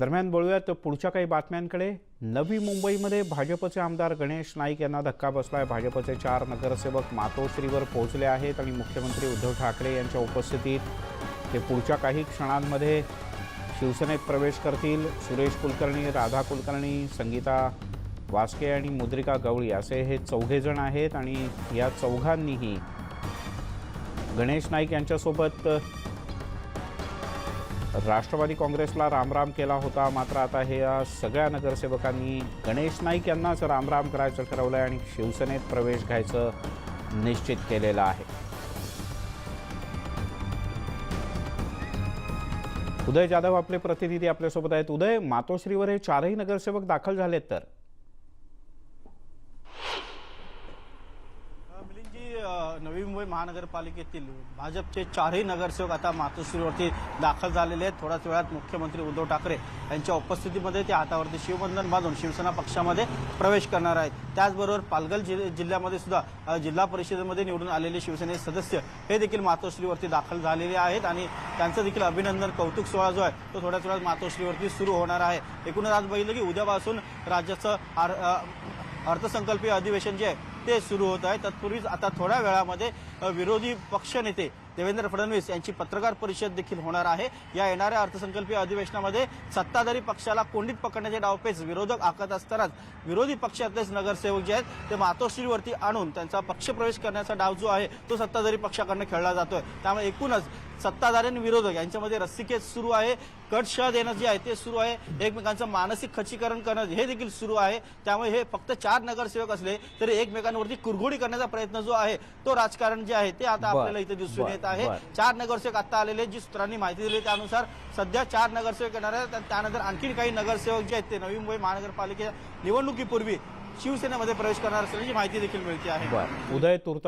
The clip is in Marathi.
दरम्यान बोलूयात पुढच्या काही बातम्यांकडे. नवी मुंबईमध्ये भाजपचे आमदार गणेश नाईक यांना धक्का बसला आहे भाजपचे चार नगरसेवक मातोश्रीवर पोहोचले आहेत आणि मुख्यमंत्री उद्धव ठाकरे यांच्या उपस्थितीत ते पुढच्या काही क्षणांमध्ये शिवसेनेत प्रवेश करतील. सुरेश कुलकर्णी राधा कुलकर्णी संगीता वास्के आणि मुद्रिका गवळी असे हे चौघेजण आहेत आणि या चौघांनीही गणेश नाईक यांच्यासोबत राष्ट्रवादी काँग्रेसला रामराम केला होता. मात्र आता हे या सगळ्या नगरसेवकांनी गणेश नाईक यांनाच रामराम करायचं ठरवलं आहे आणि शिवसेनेत प्रवेश घ्यायचं निश्चित केलेलं आहे. उदय जाधव आपले प्रतिनिधी आपल्यासोबत आहेत. उदय मातोश्रीवर हे चारही नगरसेवक दाखल झालेत तर? मुंबई महानगरपालिकेतील भाजपचे चारही नगरसेवक आता मातोश्रीवरती दाखल झालेले आहेत. थोड्याच वेळात मुख्यमंत्री उद्धव ठाकरे यांच्या उपस्थितीमध्ये ते हातावरती शिवबंधन बांधून शिवसेना पक्षामध्ये प्रवेश करणार आहेत. त्याचबरोबर पालघर जिल्ह- जिल्ह्यामध्ये सुद्धा जिल्हा परिषदेमध्ये निवडून आलेले शिवसेनेचे सदस्य हे देखील मातोश्रीवरती दाखल झालेले आहेत आणि त्यांचं देखील अभिनंदन कौतुक सोहळा जो आहे तो थोड्याच वेळात मातोश्रीवरती सुरू होणार आहे. एकूणच आज बघितलं की उद्यापासून राज्याचं आर- अर्थसंकल्पीय अधिवेशन जे आहे ते सुरू होत आहे. तत्पूर्वीच आता थोड्या वेळामध्ये विरोधी पक्षनेते देवेंद्र फडणवीस यांची पत्रकार परिषद देखील होणार आहे. या येणाऱ्या अर्थसंकल्पीय अधिवेशनामध्ये सत्ताधारी पक्षाला कोंडीत पकडण्याचे डावपेच विरोधक आखत असतानाच विरोधी पक्षातलेच नगरसेवक जे आहेत ते मातोश्रीवरती आणून त्यांचा पक्षप्रवेश करण्याचा डाव जो आहे तो सत्ताधारी पक्षाकडनं खेळला जातोय. त्यामुळे एकूणच सत्ताधारी आणि विरोधक यांच्यामध्ये रस्सीखेच सुरू आहे. कटशह देणं जे आहे ते सुरू आहे. एकमेकांचं मानसिक खच्चीकरण करणं हे देखील सुरू आहे. त्यामुळे हे फक्त चार नगरसेवक असले तरी एकमेकांवरती कुरघोडी करण्याचा प्रयत्न जो आहे तो राजकारण जे आहे ते आता आपल्याला इथे दिसून बर, येत आहे. चार नगरसेवक आता आलेले जी सूत्रांनी माहिती दिली त्यानुसार सध्या चार नगरसेवक येणार आहेत त्यानंतर आणखी काही नगरसेवक जे आहेत ते नवी मुंबई महानगरपालिकेच्या निवडणुकीपूर्वी शिवसेनेमध्ये प्रवेश करणार असल्याची माहिती देखील मिळते आहे. उदय तुर्त